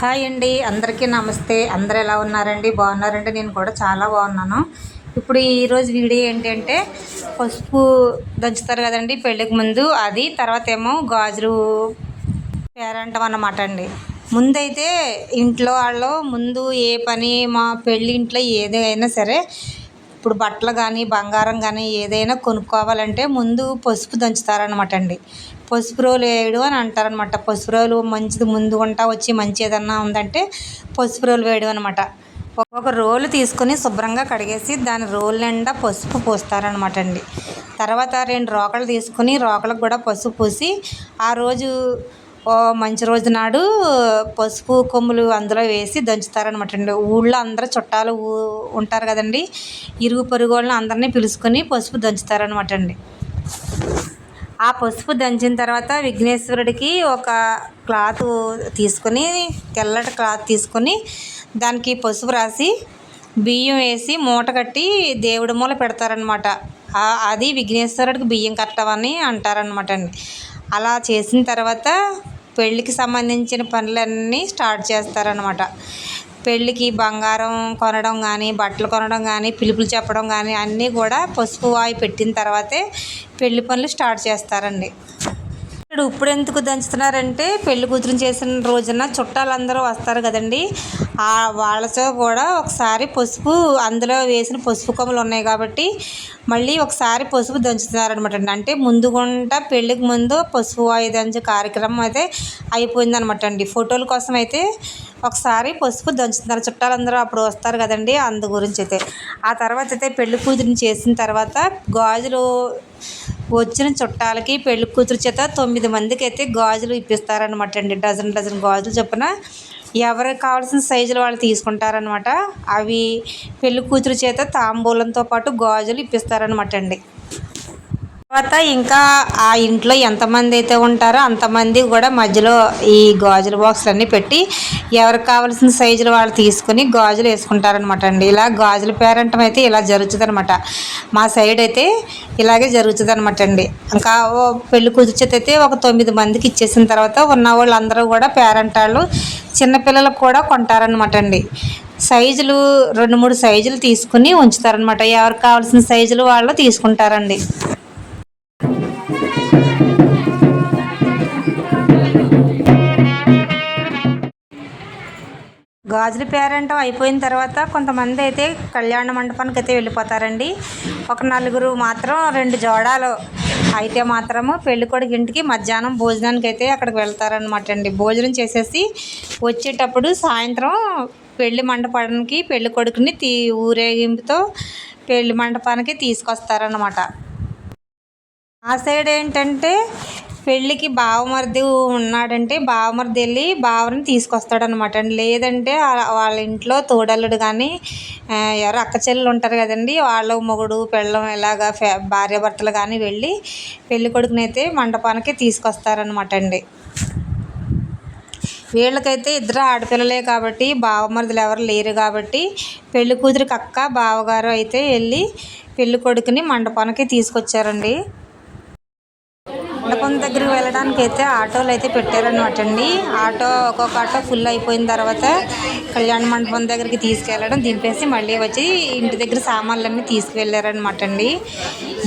Hi అండి అందరికీ నమస్తే. అందరు ఎలా ఉన్నారండి? బాగున్నారండి? నేను కూడా చాలా బాగున్నాను. ఇప్పుడు ఈరోజు వీడియో ఏంటంటే పసుపు దంచుతారు కదండి పెళ్ళికి ముందు. అది తర్వాత ఏమో గాజులు పేరంటం అన్నమాట అండి. ముందైతే ఇంట్లో వాళ్ళు ముందు ఏ పని మా పెళ్ళి ఇంట్లో ఏదైనా సరే ఇప్పుడు బట్టలు కానీ బంగారం కానీ ఏదైనా కొనుక్కోవాలంటే ముందు పసుపు దంచుతారనమాట అండి. పసుపు రోలు వేయడం అని అంటారనమాట పసుపు రోలు మంచిది ముందు ఉంటా వచ్చి మంచి ఏదన్నా ఉందంటే పసుపు రోలు వేయడం అనమాట ఒక రోలు తీసుకొని శుభ్రంగా కడిగేసి దాని రోల్ నిండా పసుపు పోస్తారనమాట అండి. తర్వాత రెండు రోకలు తీసుకుని రోకలకు కూడా పసుపు పూసి ఆ రోజు ఓ మంచి రోజు నాడు పసుపు కొమ్ములు అందులో వేసి దంచుతారనమాట అండి. ఊళ్ళో అందరూ చుట్టాలు ఉంటారు కదండి. ఇరుగు పొరుగు వాళ్ళని అందరినీ పిలుచుకొని పసుపు దంచుతారనమాట అండి. ఆ పసుపు దంచిన తర్వాత విఘ్నేశ్వరుడికి ఒక క్లాత్ తీసుకొని తెల్లటి క్లాత్ తీసుకొని దానికి పసుపు రాసి బియ్యం వేసి మూట కట్టి దేవుడి మూల పెడతారనమాట అది విఘ్నేశ్వరుడికి బియ్యం కట్టమని అంటారనమాట అండి. అలా చేసిన తర్వాత పెళ్ళికి సంబంధించిన పనులన్నీ స్టార్ట్ చేస్తారనమాట పెళ్ళికి బంగారం కొనడం కానీ బట్టలు కొనడం కానీ పిలుపులు చెప్పడం కానీ అన్నీ కూడా పసుపు వాయి పెట్టిన తర్వాతే పెళ్ళి పనులు స్టార్ట్ చేస్తారండి. ఇక్కడ ఇప్పుడు ఎందుకు దంచుతున్నారంటే పెళ్ళి కూతురు చేసిన రోజున చుట్టాలందరూ వస్తారు కదండి. ఆ వాళ్ళతో కూడా ఒకసారి పసుపు అందులో వేసిన పసుపు కొమ్మలు ఉన్నాయి కాబట్టి మళ్ళీ ఒకసారి పసుపు దంచుతున్నారనమాట అండి. అంటే ముందుగుంట పెళ్ళికి ముందు పసుపు వాయి దంచే కార్యక్రమం అయితే అయిపోయిందనమాట అండి. ఫోటోల కోసం అయితే ఒకసారి పసుపు దంచుతున్నారు. చుట్టాలందరూ అప్పుడు వస్తారు కదండి అందు గురించి అయితే. ఆ తర్వాత అయితే పెళ్ళి కూతురిని చేసిన తర్వాత గాజులు వచ్చిన చుట్టాలకి పెళ్ళి కూతురు చేత తొమ్మిది మందికి అయితే గాజులు ఇప్పిస్తారనమాట అండి. డజన్ డజన్ గాజులు చొప్పున ఎవరికి కావాల్సిన సైజులు వాళ్ళు తీసుకుంటారనమాట అవి పెళ్ళి కూతురు చేత తాంబూలంతో పాటు గాజులు ఇప్పిస్తారనమాట అండి. తర్వాత ఇంకా ఆ ఇంట్లో ఎంతమంది అయితే ఉంటారో అంతమంది కూడా మధ్యలో ఈ గాజుల బాక్సులు అన్నీ పెట్టి ఎవరికి కావాల్సిన సైజులు వాళ్ళు తీసుకుని గాజులు వేసుకుంటారనమాట అండి. ఇలా గాజుల పేరంటం అయితే ఇలా జరుగుతుంది అనమాట మా సైడ్ అయితే ఇలాగే జరుగుతుంది అనమాట అండి. ఇంకా ఓ పెళ్ళి కూతురు అయితే ఒక తొమ్మిది మందికి ఇచ్చేసిన తర్వాత ఉన్న వాళ్ళందరూ కూడా పేరంటాళ్ళు చిన్నపిల్లలకు కూడా కొంటారనమాట అండి. సైజులు రెండు మూడు సైజులు తీసుకుని ఉంచుతారనమాట ఎవరికి కావాల్సిన సైజులు వాళ్ళు తీసుకుంటారండి. గాజుల పేరంటం అయిపోయిన తర్వాత కొంతమంది అయితే కళ్యాణ మండపానికి అయితే వెళ్ళిపోతారండి. ఒక నలుగురు మాత్రం రెండు జోడాలు అయితే మాత్రము పెళ్ళికొడుకు ఇంటికి మధ్యాహ్నం భోజనానికి అయితే అక్కడికి వెళ్తారనమాట అండి. భోజనం చేసేసి వచ్చేటప్పుడు సాయంత్రం పెళ్ళి మండపానికి పెళ్ళి కొడుకుని తీ ఊరేగింపుతో పెళ్ళి మండపానికి తీసుకొస్తారనమాట ఆ సైడ్ ఏంటంటే పెళ్ళికి బావమరిది ఉన్నాడంటే బావమరిది వెళ్ళి బావని తీసుకొస్తాడనమాట అండి లేదంటే వాళ్ళ ఇంట్లో తోడల్లుడు కానీ ఎవరు అక్క చెల్లెలు ఉంటారు కదండి వాళ్ళ మొగుడు పెళ్ళం ఇలాగా ఫ్యా భార్యాభర్తలు కానీ వెళ్ళి పెళ్ళి కొడుకుని అయితే మండపానికి తీసుకొస్తారనమాట అండి. వీళ్ళకైతే ఇద్దరు ఆడపిల్లలే కాబట్టి బావమరుదులు ఎవరు లేరు కాబట్టి పెళ్ళి కూతురికి అక్క బావగారు అయితే వెళ్ళి పెళ్ళి కొడుకుని మండపానికి తీసుకొచ్చారండి. మండపం దగ్గరికి వెళ్ళడానికి అయితే ఆటోలు అయితే పెట్టారనమాట అండి. ఆటో ఒక్కొక్క ఆటో ఫుల్ అయిపోయిన తర్వాత కళ్యాణ మండపం దగ్గరికి తీసుకెళ్ళడం దింపేసి మళ్ళీ వచ్చి ఇంటి దగ్గర సామాన్లన్నీ తీసుకువెళ్ళారనమాట అండి.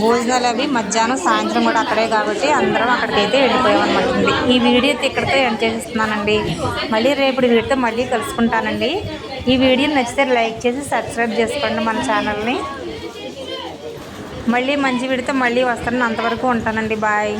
భోజనాలు అవి మధ్యాహ్నం సాయంత్రం కూడా అక్కడే కాబట్టి అందరం అక్కడికైతే వెళ్ళిపోయామన్నమాట అండి. ఈ వీడియో అయితే ఇక్కడితో ఎండ్ చేసేస్తున్నానండి. మళ్ళీ రేపటి వీడితో మళ్ళీ కలుసుకుంటానండి. ఈ వీడియో నచ్చితే లైక్ చేసి సబ్స్క్రైబ్ చేసుకోండి మన ఛానల్ని మళ్ళీ మంచి విడితే మళ్ళీ వస్తాను అంతవరకు ఉంటానండి. బాయ్.